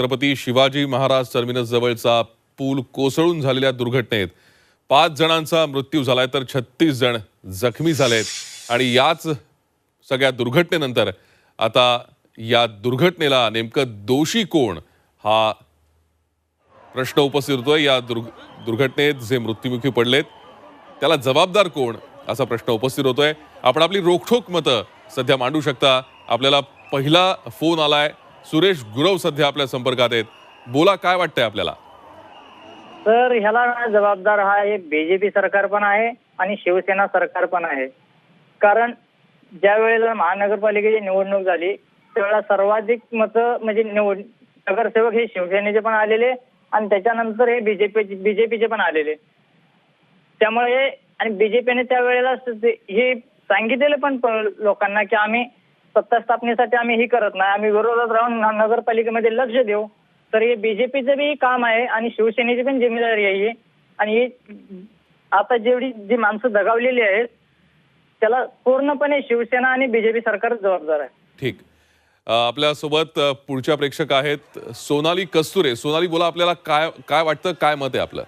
Chhatrapati Shivaji Maharaj terminus जवळचा पूल कोसळून झालेल्या दुर्घटनेत पाच जणांचा मृत्यू झालाय तर छत्तीस जण जखमी झालेत. आणि याच सगळ्या दुर्घटनेनंतर आता या दुर्घटनेला नेमकं दोषी कोण हा प्रश्न उपस्थित होतोय. या दुर्घ दुर्घटनेत जे मृत्युमुखी पडलेत त्याला जबाबदार कोण असा प्रश्न उपस्थित होतोय. आपण आपली रोखठोक मतं सध्या मांडू शकता. आपल्याला पहिला फोन आलाय. सुरेश गुरव सध्या आपल्या संपर्कात आहेत. बोला काय वाटतंय आपल्याला? तर ह्याला जबाबदार हा एक बीजेपी सरकार पण आहे आणि शिवसेना सरकार पण आहे. कारण ज्या वेळेला महानगरपालिकेची निवडणूक झाली त्यावेळेला सर्वाधिक मतं म्हणजे निवड नगरसेवक हे शिवसेनेचे पण आलेले आणि त्याच्यानंतर हे बीजेपी बीजेपीचे पण आलेले. त्यामुळे आणि बीजेपीने त्यावेळेला हे सांगितलेलं पण लोकांना की आम्ही सत्ता स्थापनेसाठी आम्ही ही करत नाही. आम्ही विरोधात राहून नगरपालिकेमध्ये लक्ष देऊ. तर हे बीजेपीचं बी काम आहे आणि शिवसेनेची पण जिम्मेदारी आहे. आणि आता जेवढी जी माणसं दगावलेली आहेत त्याला पूर्णपणे शिवसेना आणि बीजेपी सरकार जबाबदार आहे. ठीक. अ, आपल्यासोबत अ, पुढच्या प्रेक्षक आहेत सोनाली कस्तुरे. सोनाली बोला आपल्याला काय काय वाटतं? काय मत आहे आपलं?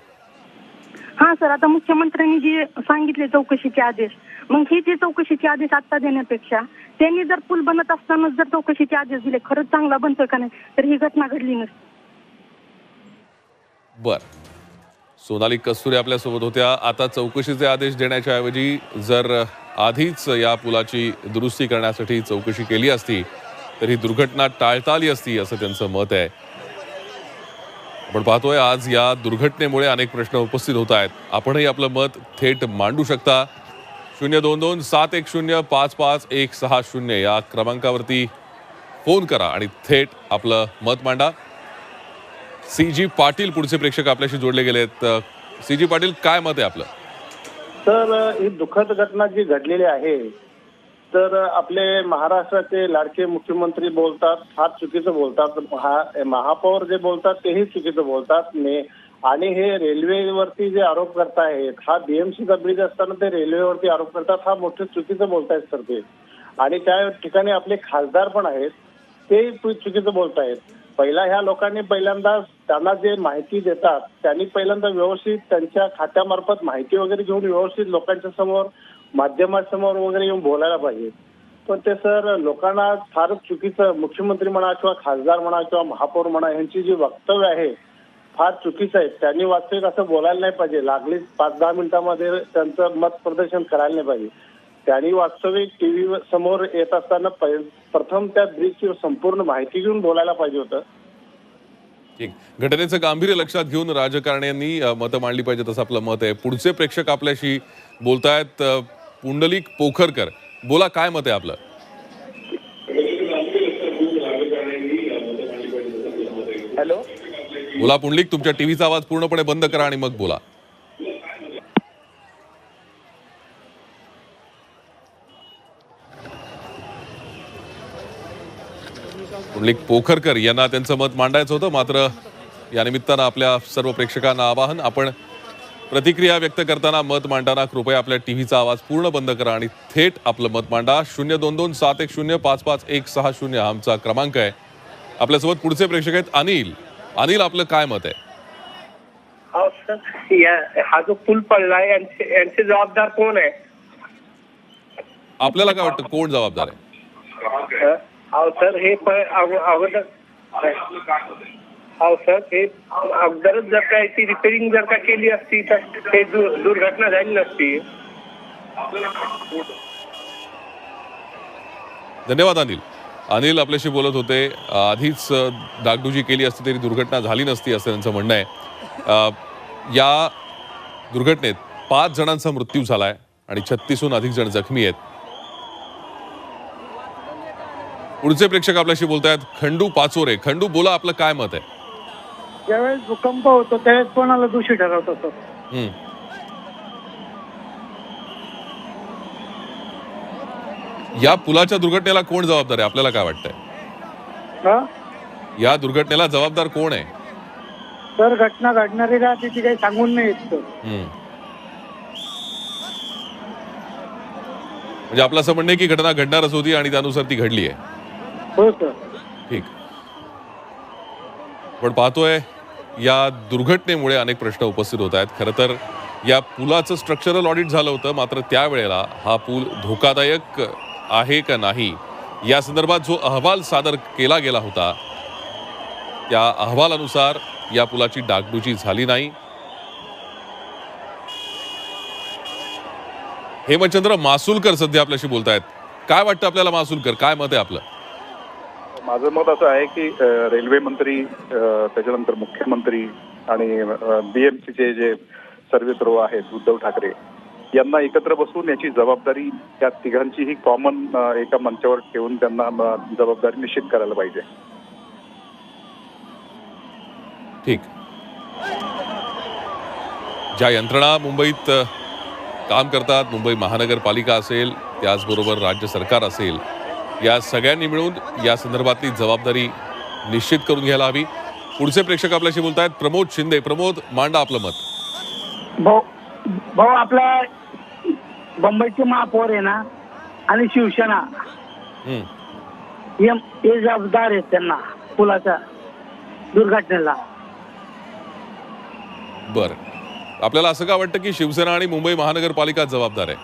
हा सर आता मुख्यमंत्र्यांनी जे सांगितले चौकशीचे आदेश मग ही जी चौकशीचे आदेश आता देण्यापेक्षा त्यांनी जर पूल बनत असतानाच जर चौकशीचे आदेश दिले खरंच चांगला बनतोय का नाही? तर ही घटना घडली नसती. बर. सोनाली कस्तुरे आपल्यासोबत होत्या. आता चौकशीचे आदेश देण्याच्या ऐवजी जर आधीच या पुलाची दुरुस्ती करण्यासाठी चौकशी केली असती तर ही दुर्घटना टाळता आली असती असं त्यांचं मत आहे. आपण पाहतोय आज या दुर्घटनेमुळे अनेक प्रश्न उपस्थित होत आहेत. आपणही आपलं मत थेट मांडू शकता. शून्य दोन दोन सात एक शून्य पाच पाच एक सहा शून्य. या क्रमांकावरती फोन करा आणि थेट आपलं मत मांडा. सी जी पाटील पुढचे प्रेक्षक आपल्याशी जोडले गेलेत सी जी पाटील काय मत आहे आपलं? तर ही दुःखद घटना जी घडलेली आहे तर आपले महाराष्ट्राचे लाडके मुख्यमंत्री बोलतात फार चुकीचं बोलतात. महा महापौर जे बोलतात तेही चुकीचं बोलतात. आणि हे रेल्वेवरती जे आरोप करतायत हा बीएमसीचा ब्रिज असताना ते रेल्वेवरती आरोप करतात हा मोठं चुकीचं बोलतायत सर ते. आणि त्या ठिकाणी आपले खासदार पण आहेत ते चुकीचं बोलतायत. पहिला ह्या लोकांनी पहिल्यांदा त्यांना जे माहिती देतात त्यांनी पहिल्यांदा व्यवस्थित त्यांच्या खात्यामार्फत माहिती वगैरे घेऊन व्यवस्थित लोकांच्या समोर माध्यमासमोर वगैरे येऊन बोलायला पाहिजे. पण ते सर लोकांना फारच चुकीचं मुख्यमंत्री म्हणा किंवा खासदार म्हणा किंवा महापौर म्हणा यांची जी वक्तव्य आहे फार चुकीचं आहे. त्यांनी वास्तविक असं बोलायला नाही पाहिजे. लागलीच पाच दहा मिनिटांमध्ये त्यांचं मत प्रदर्शन करायला नाही पाहिजे. त्यांनी वास्तविक टीव्ही समोर येत असताना प्रथम त्या ब्रिजची संपूर्ण माहिती घेऊन बोलायला पाहिजे होतं. ठीक. घटनेचं गांभीर्य लक्षात घेऊन राजकारण्यांनी मतं मांडली पाहिजेत असं आपलं मत आहे. पुढचे प्रेक्षक आपल्याशी बोलतायत पुंडलिक पोखरकर. बोला काय मत आहे आपलं? हॅलो. बोला पुंडलिक तुमच्या टीव्हीचा आवाज पूर्णपणे बंद करा आणि मग बोला. पुंडलिक पोखरकर यांना त्यांचं मत मांडायचं होतं मात्र या निमित्तानं आपल्या सर्व प्रेक्षकांना आवाहन आपण प्रतिक्रिया व्यक्त करताना मत मांडताना कृपया आपल्या टीव्हीचा आवाज पूर्ण बंद करा आणि थेट आपलं मत मांडा. शून्य दोन दोन सात एक शून्य पाच पाच एक सहा शून्य हा आमचा क्रमांक आहे. आपल्यासोबत पुढचे प्रेक्षक आहेत अनिल. अनिल आपलं काय मत आहे? हा जो पूल पडलाय यांचे यांचे जबाबदार कोण आहे? आपल्याला काय वाटतं कोण जबाबदार आहे? अहो सर हे अगोदर अहो सर हे अगोदरच जर का याची रिपेरिंग जर का केली असती तर हे दुर्घटना झाली नसती. धन्यवाद अनिल. अनिल आपल्याशी बोलत होते. आधीच डागडुजी केली असती तरी दुर्घटना झाली नसती असं त्यांचं म्हणणं आहे. या दुर्घटनेत पाच जणांचा मृत्यू झालाय आणि छत्तीसहून अधिक जण जखमी आहेत. पुढचे प्रेक्षक आपल्याशी बोलतायत. खंडू पाचोरे. खंडू बोला आपलं काय मत आहे? ज्यावेळेस भूकंप होतो त्यावेळेस कोणाला दोषी ठरवत होतो या पुलाच्या दुर्घटनेला कोण जबाबदार आहे? आपल्याला काय वाटतंय? हा? या दुर्घटनेला जबाबदार कोण आहे? तर घटना घडणारी राहते ती काही सांगून नाही येत सर. म्हणजे आपलं असं म्हणणं आहे की घटना घडणारच होती आणि त्यानुसार ती घडली आहे. हो सर. ठीक. पण पाहतोय या दुर्घटनेमुळे अनेक प्रश्न उपस्थित होत आहेत. खरं तर या पुलाचं स्ट्रक्चरल ऑडिट झालं होतं मात्र त्यावेळेला हा पूल धोकादायक आहे का नाही? या संदर्भात जो अहवाल सादर केला गेला होता त्या अहवालानुसार या पुलाची डागडुजी झाली नाही. हेमचंद्र मासुलकर सध्या आपल्याशी बोलतायत. काय वाटतं आपल्याला मासुलकर? काय मत आहे आपलं? माझं मत असं आहे की रेल्वे मंत्री त्याच्यानंतर मुख्यमंत्री आणि बीएमसीचे जे सर्वेसर्व आहेत उद्धव ठाकरे यांना एकत्र बसून याची जबाबदारी त्या तिघांचीही कॉमन एका मंचावर ठेवून त्यांना जबाबदारी निश्चित करायला पाहिजे. ठीक. ज्या यंत्रणा मुंबईत काम करतात मुंबई महानगरपालिका असेल त्याचबरोबर राज्य सरकार असेल या सगळ्यांनी मिळून या संदर्भातली जबाबदारी निश्चित करून घ्यायला हवी. पुढचे प्रेक्षक आपल्याशी बोलत आहेत प्रमोद शिंदे. प्रमोद मांडा आपलं मत. भाऊ आपला बंबईचे महापौर आहे ना आणि शिवसेना. हं. हे हे जबाबदार आहेत त्यांना पुलाच्या दुर्घटनेला. बरं. आपल्याला असं का वाटतं की शिवसेना आणि मुंबई महानगरपालिका जबाबदार आहे?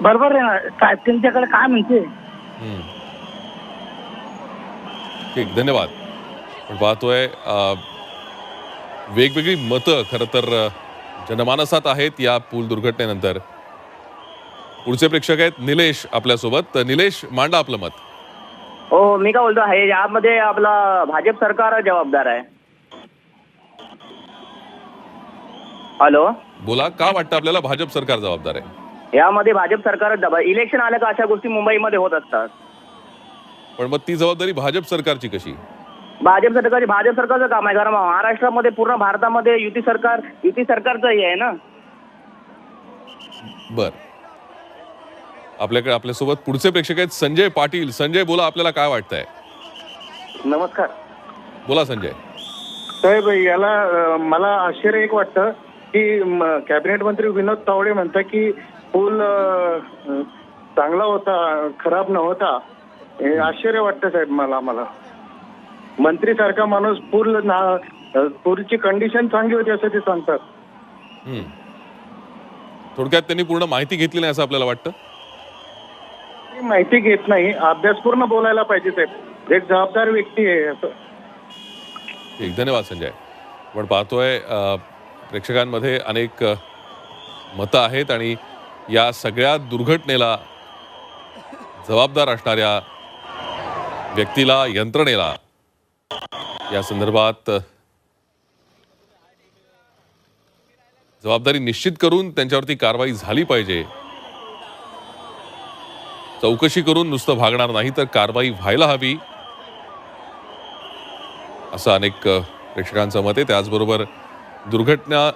बरोबर आहे ना काय त्यांच्याकडे काय म्हणते? हम्म. ठीक धन्यवाद. पण पाहतोय अ, वेगवेगळी मतं खरं तर अ, जनमानसात आहेत या पूल दुर्घटनेनंतर. पुढचे प्रेक्षक आहेत निलेश आपल्यासोबत. तर निलेश मांडा आपलं मत. हो मी काय बोलतो आहे यामध्ये आपला भाजप सरकार जबाबदार आहे. हॅलो? बोला का वाटतं आपल्याला भाजप सरकार जबाबदार आहे? यामध्ये भाजप सरकार इलेक्शन आलं का अशा गोष्टी मुंबईमध्ये होत असतात. पण मग ती जबाबदारी भाजप सरकारची कशी? भाजप सरकारचे भाजप सरकारचं काम आहे कारण महाराष्ट्रामध्ये पूर्ण भारतामध्ये युती सरकार युती सरकारचं हे आहे ना. बर. आपल्याकडे आपल्यासोबत पुढचे प्रेक्षक आहेत संजय पाटील. संजय बोला आपल्याला काय वाटतंय? नमस्कार. बोला संजय. साहेब याला अ, मला आश्चर्य एक वाटतं की म, कॅबिनेट मंत्री विनोद तावडे म्हणतात की पूल अ, चांगला होता खराब नव्हता. हे आश्चर्य वाटतं साहेब मला मला. मंत्री सारखा माणूस पूल पूलची कंडिशन चांगली होती असं ते सांगतात. हम्म. थोडक्यात त्यांनी पूर्ण माहिती घेतली नाही असं आपल्याला वाटतं? माहिती घेत नाही. अभ्यासपूर्ण बोलायला पाहिजे साहेब एक जबाबदार व्यक्ती आहे ठीक धन्यवाद संजय. आपण पाहतोय प्रेक्षकांमध्ये अनेक मतं आहेत आणि या सगळ्या दुर्घटनेला जबाबदार असणाऱ्या व्यक्तीला यंत्रणेला या संदर्भात जबाबदारी निश्चित करून त्यांच्यावरती कारवाई झाली पाहिजे. चौकशी करून नुसतं भागणार नाही तर कारवाई व्हायला हवी. असं अनेक प्रेक्षकांचं मत आहे. त्याचबरोबर दुर्घटना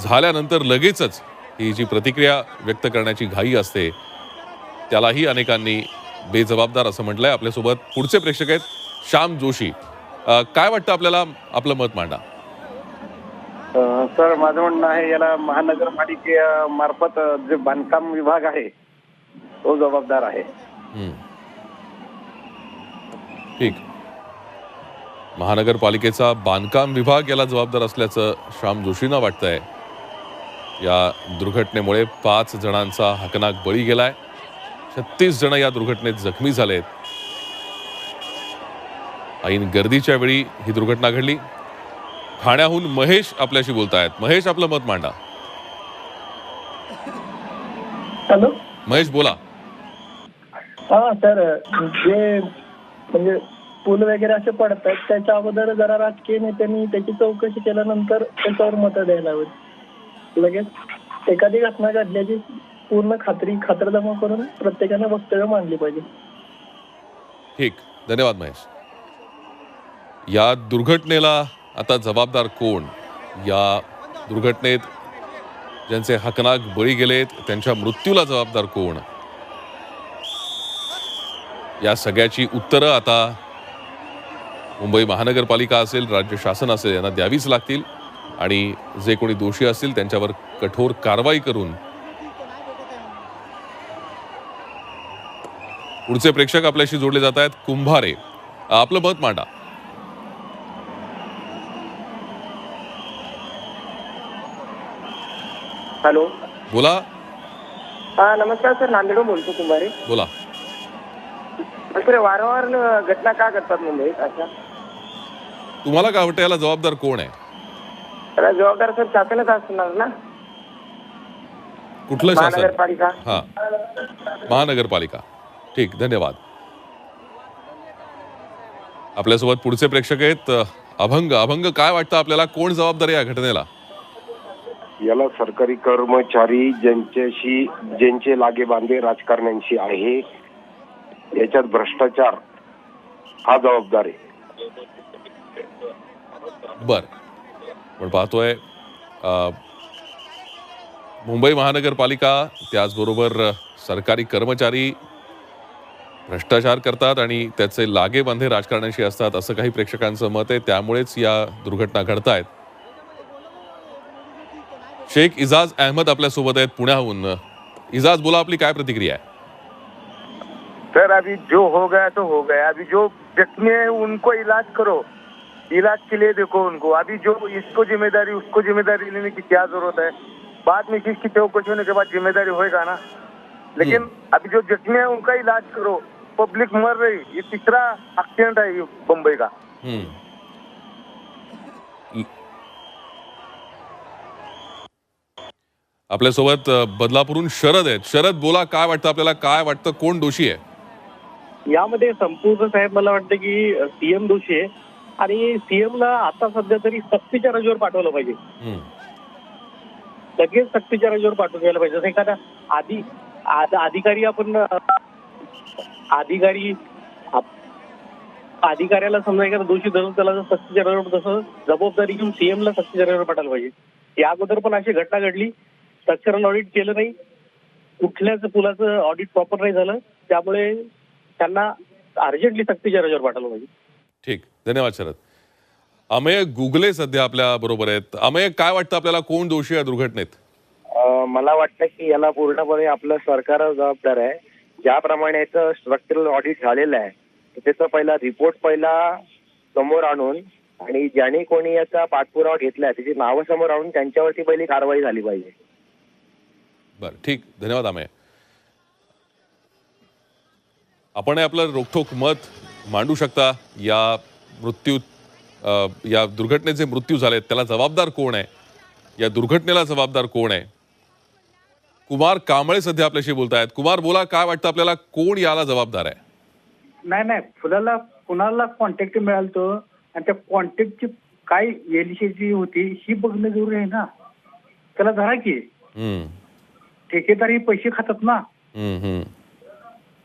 झाल्यानंतर लगेचच ही जी प्रतिक्रिया व्यक्त करण्याची घाई असते त्यालाही अनेकांनी बेजबाबदार असं म्हटलंय. आपल्यासोबत पुढचे प्रेक्षक आहेत. श्याम जोशी काय वाटतं आपल्याला आपलं मत मांडा? सर माझं म्हणणं आहे याला महानगरपालिके मार्फत जे बांधकाम विभाग आहे तो जबाबदार आहे. ठीक. महानगरपालिकेचा बांधकाम विभाग याला जबाबदार असल्याचं श्याम जोशींना वाटतंय. या दुर्घटनेमुळे पाच जणांचा हकनाक बळी गेलाय. छत्तीस जण या दुर्घटनेत जखमी झालेत. ऐन गर्दीच्या वेळी ही दुर्घटना घडली. ठाण्याहून महेश आपल्याशी बोलतायत. महेश आपलं मत मांडा. हॅलो? महेश बोला. हा सर जे म्हणजे पूल वगैरे असे पडतात त्याच्या अगोदर जरा राजकीय नेत्यांनी त्याची चौकशी केल्यानंतर त्याच्यावर मतं द्यायला हवीत लगेच एखादी घटना घडल्याची पूर्ण खात्री खातरजमा करून प्रत्येकाने वक्तव्य मांडली पाहिजे. ठीक. धन्यवाद महेश. या दुर्घटनेला आता जबाबदार कोण? या दुर्घटनेत ज्यांचे हकनाक बळी गेलेत त्यांच्या मृत्यूला जबाबदार कोण? या सगळ्याची उत्तरं आता मुंबई महानगरपालिका असेल राज्य शासन असेल यांना द्यावीच लागतील. आणि जे कोणी दोषी असतील त्यांच्यावर कठोर कारवाई करून पुढचे प्रेक्षक आपल्याशी जोडले जात आहेत. कुंभारे आपलं मत मांडा. हॅलो. बोला. हा नमस्कार सर नांदेडून बोलतो कुमारी बोला. सर वारंवार घटना का घडतात मुंबईत? अशा तुम्हाला काय वाटतं याला जबाबदार कोण आहे? त्याला जबाबदार सर शासनच असणार ना? कुठलं शासन? महानगरपालिका. हा. महानगरपालिका. ठीक धन्यवाद. आपल्यासोबत पुढचे प्रेक्षक आहेत अभंग. अभंग काय वाटतं आपल्याला? कोण जबाबदार आहे या घटनेला? याला सरकारी कर्मचारी ज्यांच्याशी ज्यांचे लागे बांधे राजकारण्यांशी आहे याच्यात भ्रष्टाचार हा जबाबदार आहे. बर. पण पाहतोय मुंबई महानगरपालिका त्याचबरोबर सरकारी कर्मचारी भ्रष्टाचार करतात आणि त्याचे लागे बांधे राजकारणाशी असतात असं काही प्रेक्षकांचं मत आहे. त्यामुळेच या दुर्घटना घडतायत. शेख इजाज अहमद आपल्यासोबत आहेत पुण्याहून. इजाज बोला आपली काय प्रतिक्रिया आहे? सर अभी जो हो गया तो हो गया. अभी जो जख्मी है उनको इलाज करो. इलाज के लिए देखो उनको. अभी जो इसको ज़िम्मेदारी उसको ज़िम्मेदारी लेने की क्या ज़रूरत है? बाद में किसकी चौकसी होने के बाद ज़िम्मेदारी होएगा ना? लेकिन अभी जो जख्मी है उनका इलाज करो. पब्लिक मर रही. ये तीसरा एक्सीडेंट है ये मुंबई का. आपल्यासोबत अ, बदलापूरहून शरद आहेत. शरद बोला काय वाटतं आपल्याला? काय वाटतं? कोण दोषी आहे? यामध्ये संपूर्ण साहेब मला वाटतं की सीएम दोषी आहे. आणि सीएमला आता सध्या तरी सक्तीच्या रजेवर पाठवलं पाहिजे. लगेच सक्तीच्या रजेवर पाठवून द्यायला पाहिजे. जसं एखादा आधी अधिकारी आपण अधिकारी अधिकाऱ्याला समजा एखादा दोषी धरून त्याला जर सक्तीच्या रजेवर तसं जबाबदारी घेऊन सीएमला सक्तीच्या रजेवर पाठवायला पाहिजे. या अगोदर पण अशी घटना घडली. स्ट्रक्चरल ऑडिट केलं नाही. कुठल्याच पुलाचं ऑडिट प्रॉपर नाही झालं. त्यामुळे त्यांना अर्जंटली सक्तीच्या रजेवर पाठवलं पाहिजे. ठीक. धन्यवाद शरद. अमेय गुगले सध्या आपल्या बरोबर आहेत. अमेय काय वाटतं आपल्याला? कोण दोषी या दुर्घटनेत? मला वाटतं की याला पूर्णपणे आपलं सरकार जबाबदार आहे. ज्याप्रमाणे याचं स्ट्रक्चरल ऑडिट झालेलं आहे तर त्याचा पहिला रिपोर्ट पहिला समोर आणून आणि ज्याने कोणी याचा पाठपुरावा घेतलाय त्याची नावं समोर आणून त्यांच्यावरती पहिली कारवाई झाली पाहिजे. बरं ठीक. धन्यवाद अमेय आपण आपलं रोखोक मत मांडू शकता. या मृत्यू या दुर्घटनेचे मृत्यू झालेत त्याला जबाबदार कोण आहे? या दुर्घटनेला जबाबदार कोण आहे? कुमार कांबळे सध्या आपल्याशी बोलतायत. कुमार बोला काय वाटतं आपल्याला? कोण याला जबाबदार आहे? नाही नाही. फुलाला कुणाला कॉन्टॅक्ट मिळाल तो? आणि त्या कॉन्टॅक्टची काय एलिशिची होती ही बघणं जरुरी आहे ना? त्याला धरा की. ठेकेदार ही पैसे खातात ना. हम्म, हम्म.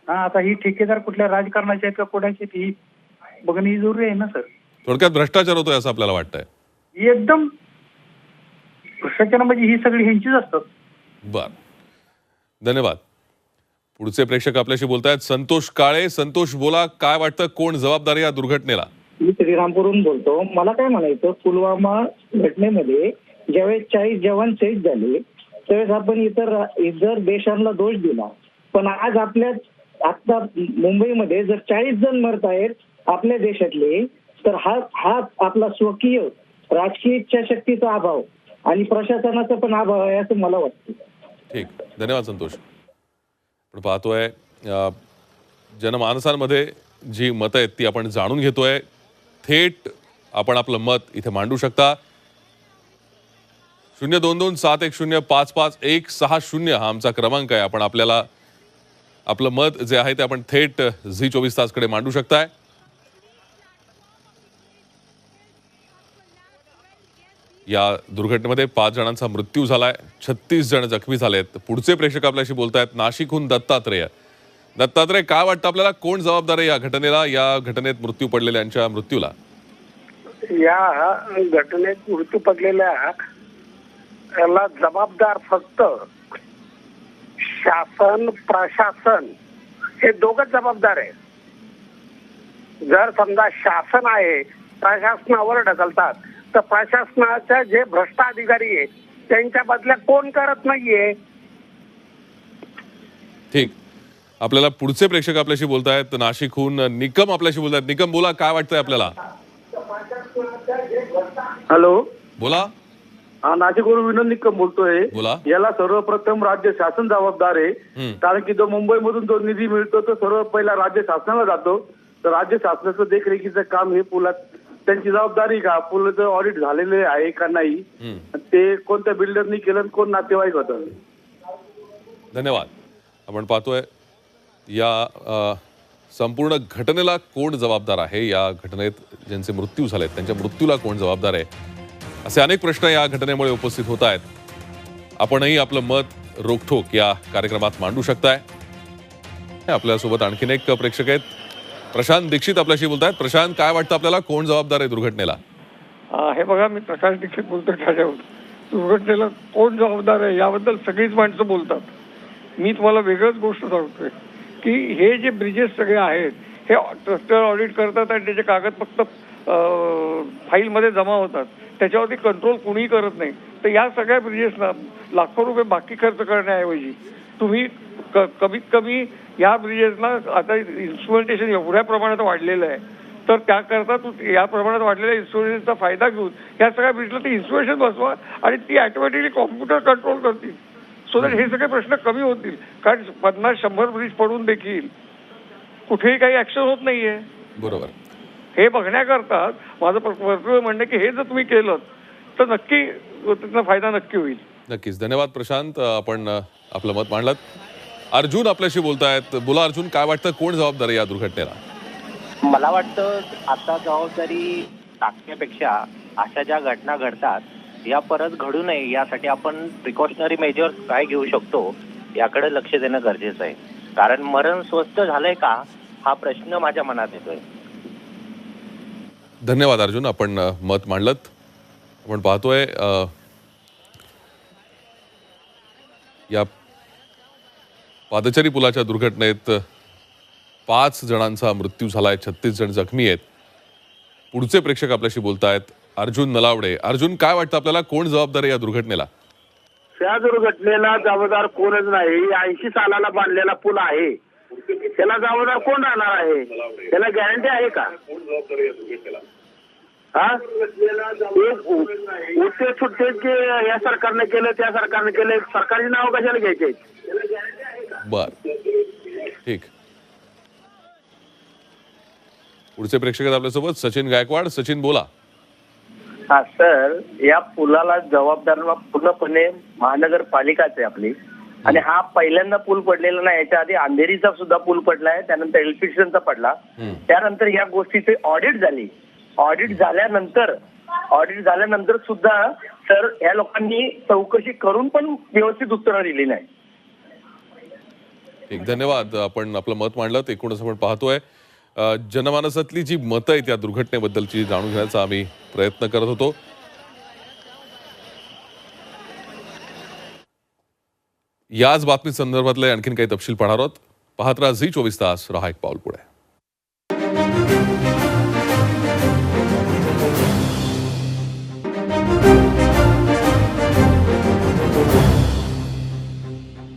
हा आता ही ठेकेदार कुठल्या राजकारणाचे आहेत का कोणाचे आहेत ही बघणं ही जरुरी आहे ना सर. थोडक्यात भ्रष्टाचार होतोय असं आपल्याला वाटतंय. एकदम भ्रष्टाचार म्हणजे ही सगळी ह्यांचीच असतात. बर. धन्यवाद. पुढचे प्रेक्षक आपल्याशी बोलतायत. संतोष काळे संतोष बोला काय वाटतं कोण जबाबदार या दुर्घटनेला? मी श्रीरामपूरहून बोलतो. मला काय म्हणायचं पुलवामा घटनेमध्ये ज्यावेळेस चाळीस जवान शहीद झाले त्यावेळेस आपण इतर इतर देशांना दोष दिला. पण आज आपल्या आता मुंबईमध्ये जर चाळीस जण मरत आहेत आपल्या देशातले तर हा हा आपला स्वकीय राजकीय इच्छाशक्तीचा अभाव आणि प्रशासनाचा पण अभाव आहे असं मला वाटतं. ठीक. धन्यवाद संतोष. आपण पाहतोय जनमानसांमध्ये जी मतं आहेत ती आपण जाणून घेतोय. थेट आपण आपलं मत इथे मांडू शकता. शून्य दोन दोन सात एक शून्य पाच पाच एक सहा शून्य हा आमचा क्रमांक आहे. आपण आपल्याला आपलं मत जे आहे ते आपण थेट झी चोवीस तासकडे मांडू शकताय. या दुर्घटनेमध्ये पाच जणांचा मृत्यू झालाय. छत्तीस जण जखमी झालेत. पुढचे प्रेक्षक आपल्याशी बोलतायत नाशिकहून दत्तात्रेय. दत्तात्रेय काय वाटतं आपल्याला? कोण जबाबदार आहे या घटनेला या घटनेत मृत्यू पडलेल्यांच्या मृत्यूला? या घटनेत मृत्यू पडलेल्या याला जबाबदार फक्त शासन प्रशासन हे दोघच जबाबदार आहे जर समजा शासन आहे प्रशासनावर ढकलतात तर प्रशासनाचे जे भ्रष्ट अधिकारी आहे त्यांच्या बदल्या कोण करत नाहीये? ठीक. आपल्याला पुढचे प्रेक्षक आपल्याशी बोलतायत. नाशिकहून निकम आपल्याशी बोलतायत. निकम बोला काय वाटतंय आपल्याला? हॅलो? बोला. नाशिकवरून विनोद निकम बोलतोय. बोला. याला सर्वप्रथम राज्य शासन जबाबदार आहे. कारण की जो मुंबईमधून जो निधी मिळतो तो सर्व पहिला राज्य शासनाला जातो. तर राज्य शासनाचं देखरेखीचं काम हे पुलात त्यांची जबाबदारी का? पुलाचं ऑडिट झालेले आहे का नाही. ते कोणत्या बिल्डरनी केलं आणि कोण नातेवाईक होतं? धन्यवाद. आपण पाहतोय या अ, संपूर्ण घटनेला कोण जबाबदार आहे? या घटनेत ज्यांचे मृत्यू झालेत त्यांच्या मृत्यूला कोण जबाबदार आहे? असे अनेक प्रश्न या घटनेमुळे उपस्थित होत आहेत. आपणही आपलं मत रोखोक या कार्यक्रमात मांडू शकताय. आपल्यासोबत आणखीन एक प्रेक्षक आहेत. प्रशांत दीक्षित आपल्याशी बोलतायत. प्रशांत काय वाटतं आपल्याला? कोण जबाबदार आहे दुर्घटनेला? हे बघा मी प्रकाश दीक्षित बोलतो ठाण्यावर दुर्घटनेला कोण जबाबदार आहे याबद्दल सगळीच माणसं बोलतात. मी तुम्हाला वेगळंच गोष्ट सांगतोय की हे जे ब्रिजेस सगळे आहेत हे ट्रस्टर ऑडिट करतात आणि त्याचे कागद फक्त फाईलमध्ये जमा होतात. त्याच्यावरती कंट्रोल कुणीही करत नाही. तर या सगळ्या ब्रिजेसना लाखो रुपये बाकी खर्च करण्याऐवजी तुम्ही क- कमीत कमी या ब्रिजेसना आता इन्स्ट्रुमेंटेशन एवढ्या प्रमाणात वाढलेलं आहे. तर त्याकरता तू या प्रमाणात वाढलेल्या इन्स्ट्रुमेंटचा फायदा घेऊन या सगळ्या ब्रिजला ती इन्स्ट्रुमेशन बसवा आणि ती ऑटोमॅटिकली कॉम्प्युटर कंट्रोल करतील. सो दॅट हे सगळे प्रश्न कमी होतील. कारण पन्नास शंभर ब्रिज पडून देखील कुठेही काही ऍक्शन होत नाहीये. बरोबर. हे बघण्याकरता माझं वर्तुळ म्हणणं की हे जर तुम्ही केलं तर नक्की त्याचा फायदा नक्की होईल. नक्कीच. धन्यवाद प्रशांत. आपण आपलं मत मांडलं अर्जुन आपल्याशी बोलतायत. बोला अर्जुन काय वाटतं? कोण जबाबदार या दुर्घटनेला? मला वाटतं आता जबाबदारी टाकण्यापेक्षा अशा ज्या घटना घडतात या परत घडू नये यासाठी आपण प्रिकॉशनरी मेजर्स काय घेऊ शकतो याकडे लक्ष देणं गरजेचं आहे. कारण मरण स्वस्त झालंय का हा प्रश्न माझ्या मनात येतोय. धन्यवाद अर्जुन. आपण मत मांडलत. आपण पाहतोय या पादचारी पुलाच्या दुर्घटनेत पाच जणांचा मृत्यू झाला आहे छत्तीस जण जखमी आहेत. पुढचे प्रेक्षक आपल्याशी बोलतायत. अर्जुन नलावडे. अर्जुन काय वाटतं आपल्याला? कोण जबाबदार आहे या दुर्घटनेला? त्या दुर्घटनेला जबाबदार कोणच नाही. ऐंशी सालाला बांधलेला पूल आहे. त्याला जबाबदार कोण राहणार आहे? त्याला गॅरंटी आहे का? हा? उठते सुट्टे की या सरकारने केलं त्या सरकारने केलं सरकारची नाव कशाला घ्यायचे? बर. ठीक. पुढचे प्रेक्षक आपल्यासोबत. सचिन गायकवाड सचिन बोला. हा सर या पुलाला जबाबदार पूर्णपणे महानगरपालिकाच आहे आपली. आणि हा पहिल्यांदा पूल पडलेला नाही याच्या आधी अंधेरीचा सुद्धा पूल पडलाय त्यानंतर एलफिशनचा पडला. त्यानंतर या गोष्टीची ऑडिट झाली. ऑडिट झाल्यानंतर ऑडिट झाल्यानंतर सुद्धा सर या लोकांनी चौकशी करून पण व्यवस्थित उत्तरं दिली नाही. एक धन्यवाद. आपण आपलं मत मांडलं एकूणच आपण पाहतोय. जनमानसातली जी मतं आहेत या दुर्घटनेबद्दलची जाणून घेण्याचा आम्ही प्रयत्न करत होतो. याच बातमी संदर्भातले आणखीन काही तपशील पाहणार आहोत. पाहत राहा झी चोवीस तास रहा एक पाऊल पुढे.